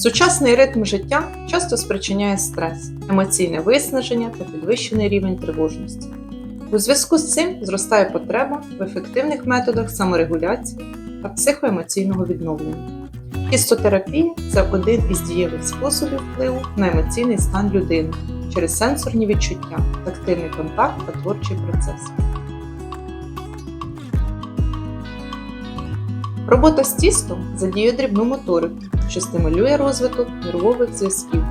Сучасний ритм життя часто спричиняє стрес, емоційне виснаження та підвищений рівень тривожності. У зв'язку з цим зростає потреба в ефективних методах саморегуляції та психоемоційного відновлення. Кістотерапія це один із дієвих способів впливу на емоційний стан людини через сенсорні відчуття, тактильний контакт та творчий процес. Робота з тістом задіює дрібну моторику, що стимулює розвиток нервових зв'язків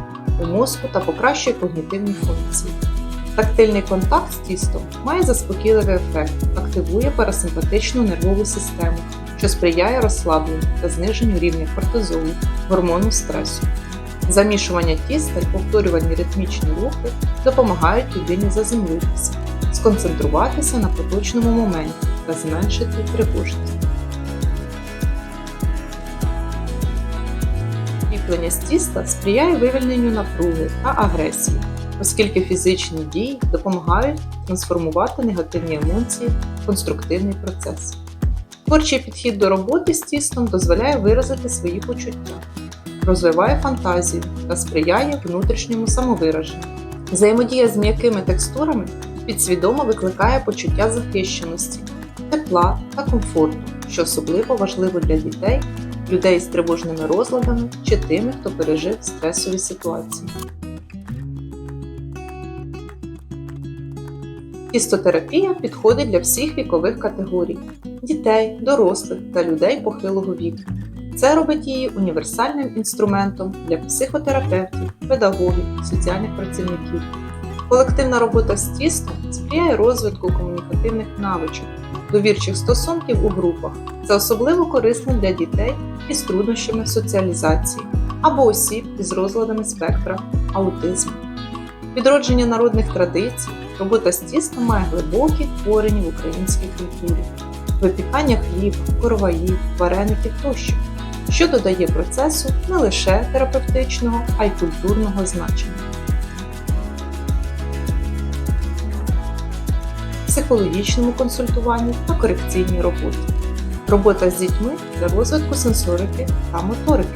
у мозку та покращує когнітивні функції. Тактильний контакт з тістом має заспокійливий ефект, активує парасимпатичну нервову систему, що сприяє розслабленню та зниженню рівня кортизолу, гормону стресу. Замішування тіста й повторювані ритмічні рухи допомагають людині заземлитися, сконцентруватися на поточному моменті та зменшити тривожність. Ліплення з тіста сприяє вивільненню напруги та агресії, оскільки фізичні дії допомагають трансформувати негативні емоції в конструктивний процес. Творчий підхід до роботи з тістом дозволяє виразити свої почуття, розвиває фантазію та сприяє внутрішньому самовираженню. Взаємодія з м'якими текстурами підсвідомо викликає почуття захищеності, тепла та комфорту, що особливо важливо для дітей людей з тривожними розладами чи тими, хто пережив стресові ситуації. Тістотерапія підходить для всіх вікових категорій дітей, дорослих та людей похилого віку. Це робить її універсальним інструментом для психотерапевтів, педагогів, соціальних працівників. Колективна робота з тістом сприяє розвитку комунікативних навичок, довірчих стосунків у групах. Це особливо корисно для дітей із труднощами соціалізації або осіб із розладами спектра аутизму. Відродження народних традицій, робота з тістом має глибокі корені в українській культурі, випікання хліба, короваїв, вареників тощо, що додає процесу не лише терапевтичного, а й культурного значення. Психологічному консультуванні та корекційній роботі. Робота з дітьми для розвитку сенсорики та моторики,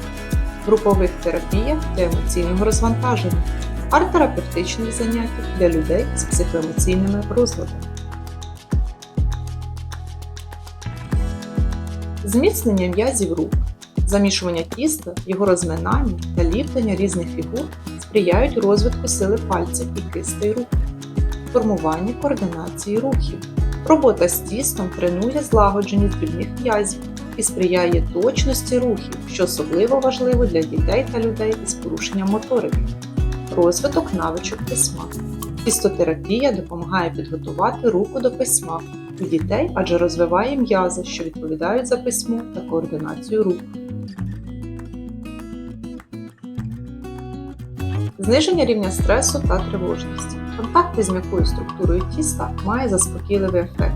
групових терапіях для емоційного розвантаження, арт-терапевтичних заняттях для людей з психоемоційними розладами. Зміцнення м'язів рук, замішування тіста, його розминання та ліплення різних фігур сприяють розвитку сили пальців і кистей рук, формування координації рухів. Робота з тістом тренує злагодженість дрібних м'язів і сприяє точності рухів, що особливо важливо для дітей та людей із порушенням моторики. Розвиток навичок письма. Тістотерапія допомагає підготувати руку до письма у дітей, адже розвиває м'язи, що відповідають за письмо та координацію рук. Зниження рівня стресу та тривожності. Контакт із м'якою структурою тіста має заспокійливий ефект,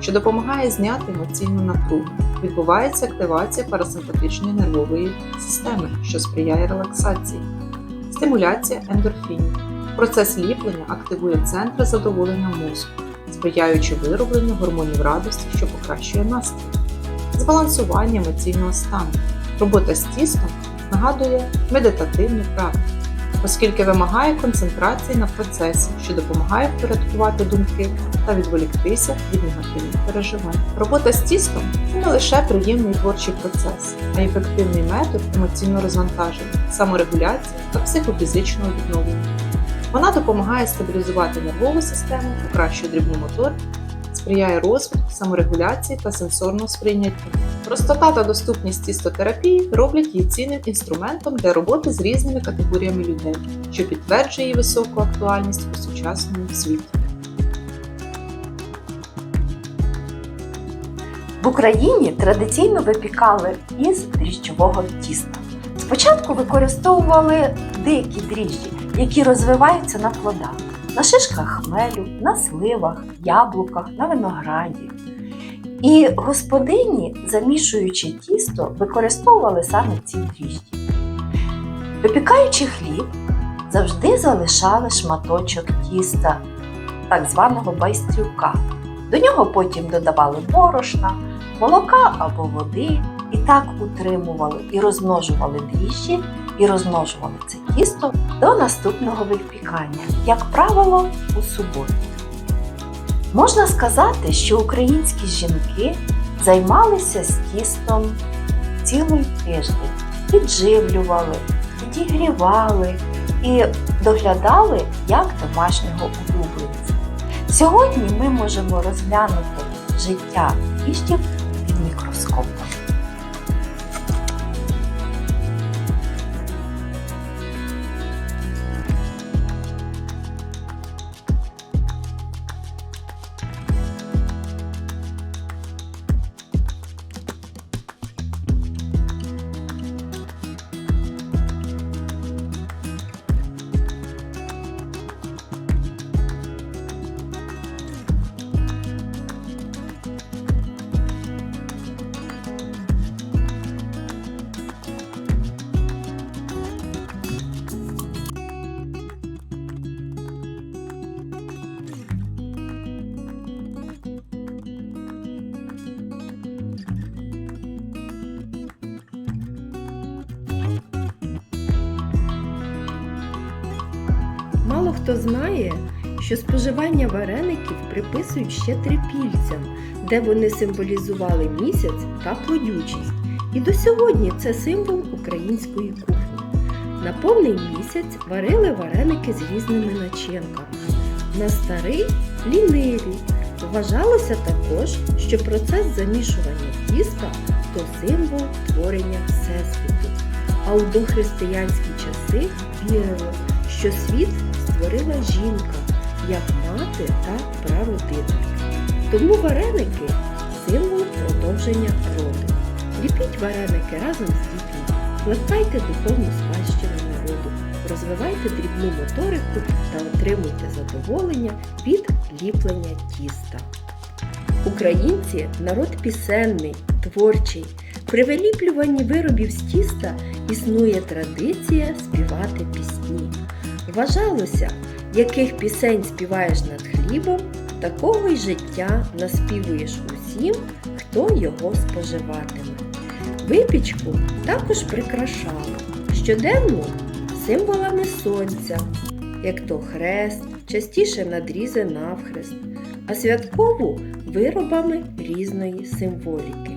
що допомагає зняти емоційну напругу. Відбувається активація парасимпатичної нервової системи, що сприяє релаксації, стимуляція ендорфінів. Процес ліплення активує центри задоволення мозку, сприяючи виробленню гормонів радості, що покращує настрій, збалансування емоційного стану. Робота з тістом нагадує медитативні практики оскільки вимагає концентрації на процесі, що допомагає впорядкувати думки та відволіктися від негативних переживань. Робота з тістом це не лише приємний творчий процес, а й ефективний метод емоційного розвантаження, саморегуляції та психофізичного відновлення. Вона допомагає стабілізувати нервову систему, покращує дрібну моторику, сприяє розвитку, саморегуляції та сенсорного сприйняття. Простота та доступність тістотерапії роблять її цінним інструментом для роботи з різними категоріями людей, що підтверджує її високу актуальність у сучасному світі. В Україні традиційно випікали із дріжджового тіста. Спочатку використовували дикі дріжджі, які розвиваються на плодах, на шишках хмелю, на сливах, яблуках, на винограді. І господині, замішуючи тісто, використовували саме ці дріжджі. Випікаючи хліб, завжди залишали шматочок тіста, так званого байстрюка. До нього потім додавали борошна, молока або води і так утримували і розмножували дріжджі і розмножували це тісто до наступного випікання, як правило, у суботу. Можна сказати, що українські жінки займалися з тістом цілий тиждень, підживлювали, підігрівали і доглядали як домашнього улюбленця. Сьогодні ми можемо розглянути життя тістів під мікроскопом. Хто знає, що споживання вареників приписують ще трипільцям, де вони символізували місяць та плодючість. І до сьогодні це символ української кухні. На повний місяць варили вареники з різними начинками. На старий ліниві. Вважалося також, що процес замішування тіста то символ творення Всесвіту. А у дохристиянські часи вірили, що світ створила жінка як мати та прародителька. Тому вареники символ продовження роду. Ліпіть вареники разом з дітьми, плекайте духовну спадщину народу, розвивайте дрібну моторику та отримуйте задоволення від ліплення тіста. Українці народ пісенний, творчий. При виліплюванні виробів з тіста існує традиція співати пісні. Вважалося, яких пісень співаєш над хлібом, такого й життя наспівуєш усім, хто його споживатиме. Випічку також прикрашали щоденно символами сонця, як то хрест, частіше надрізи навхрест, а святкову виробами різної символіки.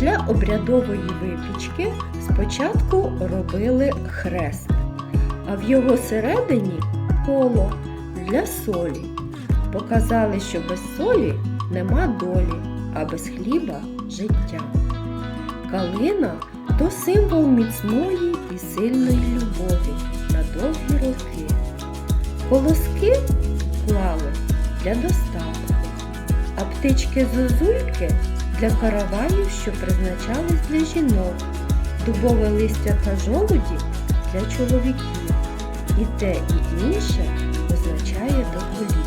Для обрядової випічки спочатку робили хрест, в його середині коло для солі. Показали, що без солі нема долі, а без хліба життя. Калина то символ міцної і сильної любові на довгі роки. Колоски клали для достатку, а птички зозульки для караваїв, що призначались для жінок, дубове листя та жолуді для чоловіків. І те, і інше означає довголіття.